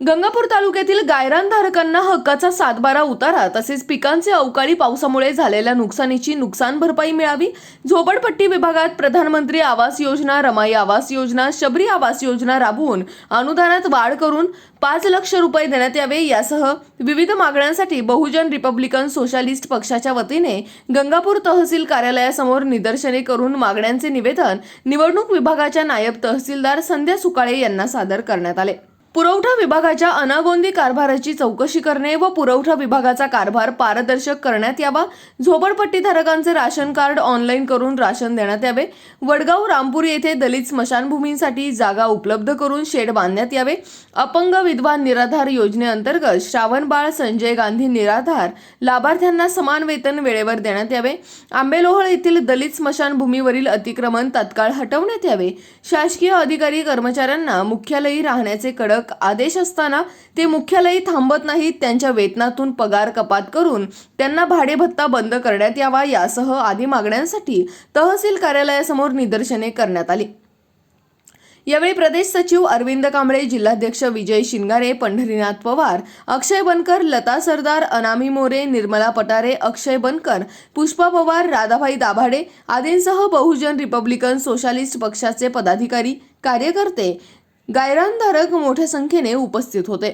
गंगापूर तालुक्यातील गायरानधारकांना हक्काचा सातबारा उतारा तसेच पिकांचे अवकाळी पावसामुळे झालेल्या नुकसानीची नुकसान भरपाई मिळावी झोपडपट्टी विभागात प्रधानमंत्री आवास योजना रमाई आवास योजना शबरी आवास योजना राबवून अनुदानात वाढ करून पाच लक्ष रुपये देण्यात यावे यासह विविध मागण्यांसाठी बहुजन रिपब्लिकन सोशालिस्ट पक्षाच्या वतीने गंगापूर तहसील कार्यालयासमोर निदर्शने करून मागण्यांचे निवेदन निवडणूक विभागाच्या नायब तहसीलदार संध्या सुकाळे यांना सादर करण्यात आले. पुरवठा विभागाच्या अनागोंदी कारभाराची चौकशी करणे व पुरवठा विभागाचा कारभार पारदर्शक करण्यात यावा. झोपडपट्टीधारकांचे राशन कार्ड ऑनलाईन करून राशन देण्यात यावे. वडगाव रामपूर येथे दलित स्मशानभूमींसाठी जागा उपलब्ध करून शेड बांधण्यात यावे. अपंग विधवा निराधार योजनेअंतर्गत श्रावणबाळ संजय गांधी निराधार लाभार्थ्यांना समान वेतन वेळेवर देण्यात यावे. आंबेलोहळ येथील दलित स्मशानभूमीवरील अतिक्रमण तत्काळ हटवण्यात यावे. शासकीय अधिकारी कर्मचाऱ्यांना मुख्यालयी राहण्याचे कडक आदेश असताना ते मुख्यालयी थांबत नाहीत त्यांच्या वेतनातून पगार कपात करून त्यांना भाडेभत्ता बंद करण्यात यावा यासह आदी मागण्यांसाठी तहसील कार्यालयासमोर निदर्शने करण्यात आली. यावेळी प्रदेश सचिव अरविंद कांबळे जिल्हाध्यक्ष विजय शिंगारे पंढरीनाथ पवार अक्षय बनकर लता सरदार अनामी मोरे निर्मला पटारे अक्षय बनकर पुष्पा पवार राधाभाई दाभाडे आदींसह बहुजन रिपब्लिकन सोशालिस्ट पक्षाचे पदाधिकारी कार्यकर्ते गायरानधारक मोठ्या संख्येने उपस्थित होते.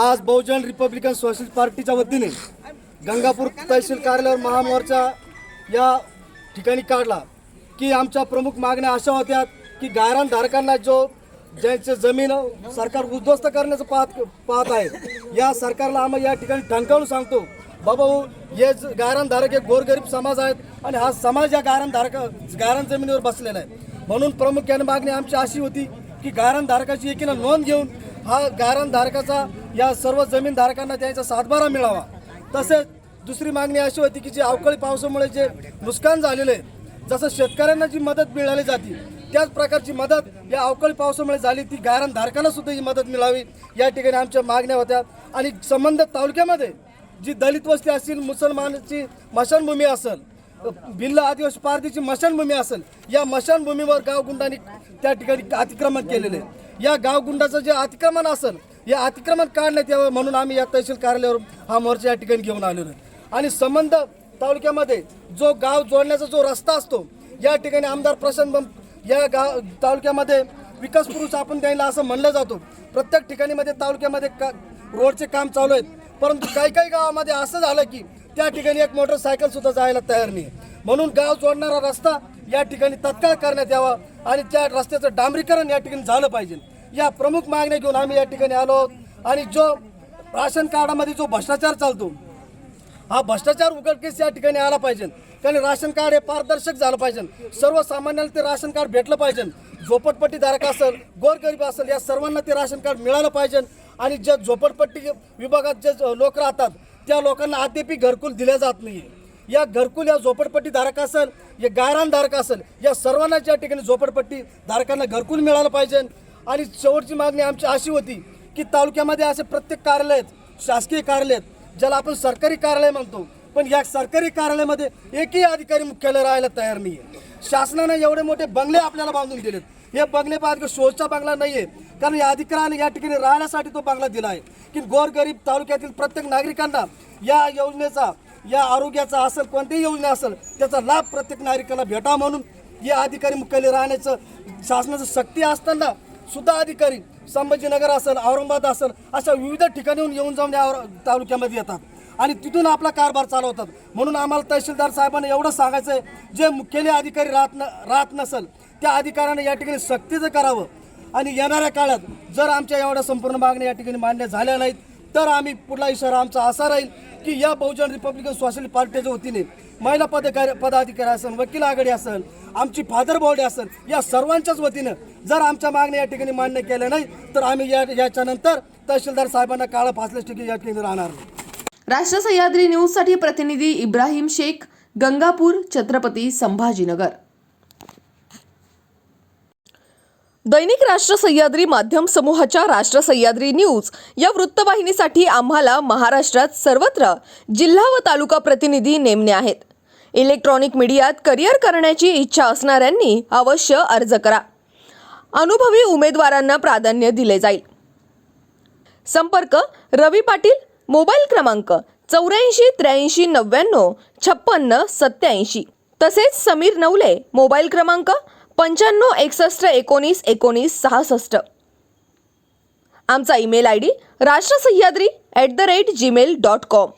आज बहुजन रिपब्लिकन सोशलिस्ट पार्टीच्या वतीने गंगापूर तहसील कार्यालयावर महामोर्चा या ठिकाणी काढला की आमच्या प्रमुख मागण्या अशा होत्या की गायरान धारकांना जो ज्यांचे जमीन सरकार उद्ध्वस्त करण्याचं पाहत पाहत आहे या सरकारला आम्ही या ठिकाणी ठणकावून सांगतो बाबा हो, हे ज- गायरान धारक हे गोरगरीब समाज आहेत आणि हा समाज या गायरान धारक गायरान जमिनीवर बसलेला आहे. म्हणून प्रामुख्याने मागणी आमची अशी होती की गायरान धारकाची एकीनं नोंद घेऊन हा गायरान धारकाचा या सर्व जमीन धारकांना त्यांचा सातबारा मिळावा. तसेच दुसरी मागणी अशी होती की जे अवकाळी पावसामुळे जे नुकसान झालेलं आहे जसं शेतकऱ्यांना जी मदत मिळाली जाते त्याच प्रकारची मदत या अवकाळी पावसामुळे झाली ती गायरान धारकांना सुद्धा ही मदत मिळावी. या ठिकाणी आमच्या मागण्या होत्या. आणि संबंधित तालुक्यामध्ये जी दलित वस्ती असतील मुसलमानाची मशानभूमी असेल भिल्ल आदिवासी पारदीची मशानभूमी असेल या मशानभूमीवर गावगुंडांनी त्या ठिकाणी अतिक्रमण केलेले आहे. या गावगुंडाचं जे अतिक्रमण असेल या अतिक्रमण काढण्यात यावं म्हणून आम्ही या तहसील कार्यालयावर हा मोर्चा या ठिकाणी घेऊन आलेलो आहे. आणि संबंध तालुक्यामध्ये जो गाव जोडण्याचा जो रस्ता असतो या ठिकाणी आमदार प्रशांत बंब या गाव तालुक्यामध्ये विकास पुरुष आपण द्यायला असं म्हणलं जातो. प्रत्येक ठिकाणी मध्ये तालुक्यामध्ये का रोडचे काम चालू आहेत. परंतु काही काही गावामध्ये असं झालं की त्या ठिकाणी एक मोटरसायकल सुद्धा जायला तयार नाही. म्हणून गाव जोडणारा रस्ता या ठिकाणी तत्काळ करण्यात यावा आणि त्या रस्त्याचं डांबरीकरण या ठिकाणी झालं पाहिजे. या प्रमुख मागण्या घेऊन आम्ही या ठिकाणी आलो आहोत आणि जो राशन कार्डामध्ये जो भ्रष्टाचार चालतो हा भ्रष्टाचार उघडकीस या ठिकाणी आला पाहिजे. कारण राशन कार्ड हे पारदर्शक झालं पाहिजे. सर्वसामान्याला ते राशन कार्ड भेटलं पाहिजे. झोपडपट्टी धारक असेल गोरगरीब असेल या सर्वांना ते राशन कार्ड मिळालं पाहिजे. आणि ज्या झोपडपट्टी विभागात जे लोक राहतात त्या लोकांना अद्यापही घरकुल दिले जात नाही या घरकुल या झोपडपट्टी धारक असेल या गायरान धारक असेल या सर्वांनाच या ठिकाणी झोपडपट्टी धारकांना घरकुल मिळालं पाहिजे. आणि शेवटची मागणी आमची अशी होती की तालुक्यामध्ये असे प्रत्येक कार्यालय आहेत शासकीय कार्यालय आहेत ज्याला आपण सरकारी कार्यालय म्हणतो. पण या सरकारी कार्यालयामध्ये एकही अधिकारी मुख्यालय राहायला तयार नाही आहे शासनानं एवढे मोठे बंगले आपल्याला बांधून दिलेत. हे बंगले पाहत शोचा बंगला नाही आहे कारण या अधिकाऱ्याने या ठिकाणी राहण्यासाठी तो बंगला दिला आहे. की गोरगरीब तालुक्यातील प्रत्येक नागरिकांना या योजनेचा या आरोग्याचा असेल कोणतीही योजना असेल त्याचा लाभ प्रत्येक नागरिकाला भेटावा म्हणून या अधिकारी मुख्यालय राहण्याचं शासनाचं सक्ती असताना सुद्धा अधिकारी संभाजीनगर असेल औरंगाबाद असेल अशा विविध ठिकाणीहून येऊन जाऊन या तालुक्यामध्ये येतात. आणि तिथून आपला कारभार चालवतात. म्हणून आम्हाला तहसीलदार साहेबांना एवढं सांगायचं आहे जे मुख्यालय अधिकारी राहत न राहत नसेल त्या अधिकाऱ्याने या ठिकाणी सक्तीचं करावं. आणि येणाऱ्या काळात जर आमच्या एवढ्या संपूर्ण मागण्या या ठिकाणी मान्य झाल्या नाहीत तर आम्ही पुढला इशारा आमचा असा राहील की या बहुजन रिपब्लिकन सोशल पार्टीच्या वतीने महिला पदकार पदाधिकारी असेल वकील आघाडी असेल आमची फादर बॉडी असेल या सर्वांच्याच वतीनं जर आमच्या मागण्या या ठिकाणी मान्य केल्या नाही तर आम्ही या याच्यानंतर तहसीलदार साहेबांना काळं फासल्यास ठिकाणी या ठिकाणी राहणार नाही. राष्ट्र सह्याद्री न्यूजसाठी प्रतिनिधी इब्राहिम शेख गंगापूर छत्रपती संभाजीनगर. दैनिक राष्ट्र सह्याद्री माध्यम समूहाच्या राष्ट्र सह्याद्री न्यूज या वृत्तवाहिनीसाठी आम्हाला महाराष्ट्रात सर्वत्र जिल्हा व तालुका प्रतिनिधी नेमणे आहेत. इलेक्ट्रॉनिक मीडियात करिअर करण्याची इच्छा असणाऱ्यांनी अवश्य अर्ज करा. अनुभवी उमेदवारांना प्राधान्य दिले जाईल. संपर्क रवी पाटील मोबाईल क्रमांक चौऱ्याऐंशी त्र्याऐंशी नव्याण्णव छप्पन्न सत्याऐंशी. तसेच समीर नवले मोबाईल क्रमांक पंच्याण्णव एकसष्ट एकोणीस एकोणीस सहासष्ट. आमचा email I D Rashtrasahyadri at the rate Gmail dot com